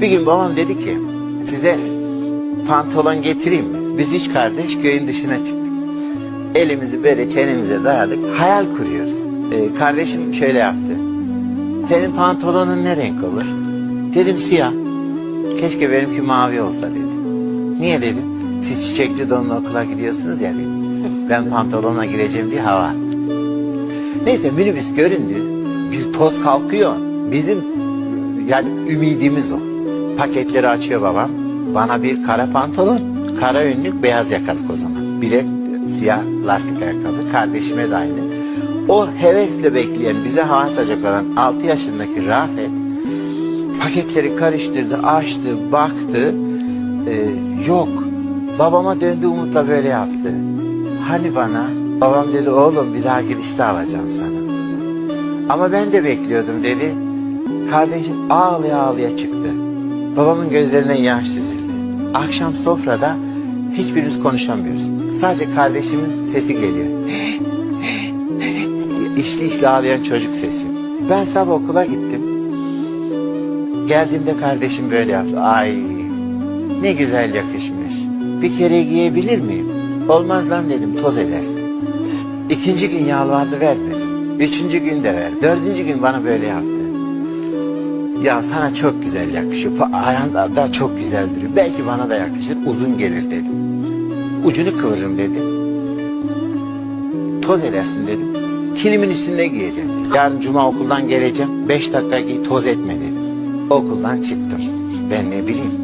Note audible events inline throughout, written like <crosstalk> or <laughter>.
Bir gün babam dedi ki size pantolon getireyim mi? Biz üç kardeş köyün dışına çıktık. Elimizi böyle çenemize dayadık. Hayal kuruyoruz. Ee, kardeşim şöyle yaptı. Senin pantolonun ne renk olur? Dedim siyah. Keşke benimki mavi olsa dedi. Niye dedim? Siz çiçekli donla okula gidiyorsunuz ya dedi. Ben pantolona gireceğim diye hava. Neyse minibüs göründü. Bir toz kalkıyor. Bizim yani ümidimiz o. Paketleri açıyor babam. Bana bir kara pantolon, kara önlük, beyaz yakalık o zaman. De siyah lastik ayakkabı. Kardeşime de aynı. O hevesle bekleyen, bize hava atacak olan 6 yaşındaki Rafet paketleri karıştırdı, açtı, baktı. Ee, yok. Babama döndü umutla böyle yaptı. Hani bana? Babam dedi oğlum bir daha girişte alacağım sana. Ama ben de bekliyordum dedi. Kardeşim ağlaya ağlaya çıktı. Babamın gözlerinden yaş süzüldü. Akşam sofrada hiçbirimiz konuşamıyoruz. Sadece kardeşimin sesi geliyor. <gasps> İşli işli ağlayan çocuk sesi. Ben sabah okula gittim. Geldiğimde kardeşim böyle yaptı. Ay ne güzel yakışmış. Bir kere giyebilir miyim? Olmaz lan dedim toz edersin. İkinci gün yalvardı vermedi. Üçüncü gün de ver. Dördüncü gün bana böyle yaptı. Ya sana çok güzel yakışıyor. Pa- Ayağın da, da çok güzel duruyor. Belki bana da yakışır. Uzun gelir dedim. Ucunu kıvırırım dedi. Toz edersin dedim. Kilimin üstünde giyeceğim. Yarın cuma okuldan geleceğim. Beş dakika giy toz etme dedim. Okuldan çıktım. Ben ne bileyim.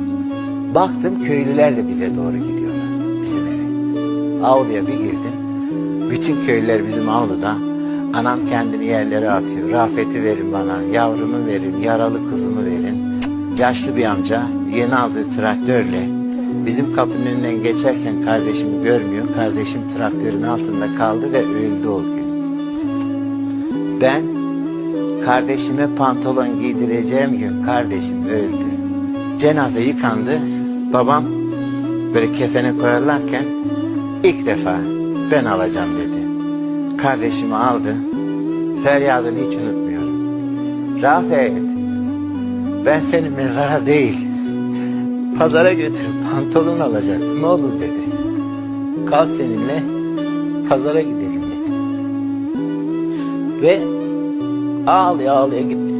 Baktım köylüler de bize doğru gidiyorlar. Bizim eve. Avluya bir girdim. Bütün köylüler bizim avluda. Anam kendini yerlere atıyor. Rafet'i verin bana, yavrumu verin, yaralı kızımı verin. Yaşlı bir amca yeni aldığı traktörle bizim kapının önünden geçerken kardeşimi görmüyor. Kardeşim traktörün altında kaldı ve öldü o gün. Ben kardeşime pantolon giydireceğim gün kardeşim öldü. Cenaze yıkandı. Babam böyle kefene koyarlarken ilk defa ben alacağım dedi. Kardeşimi aldı. Feryadını hiç unutmuyorum. Rafet, ben seni mezara değil, pazara götürüp pantolon alacaktım. Ne olur dedi. Kalk seninle pazara gidelim dedi. Ve ağlaya ağlaya gitti.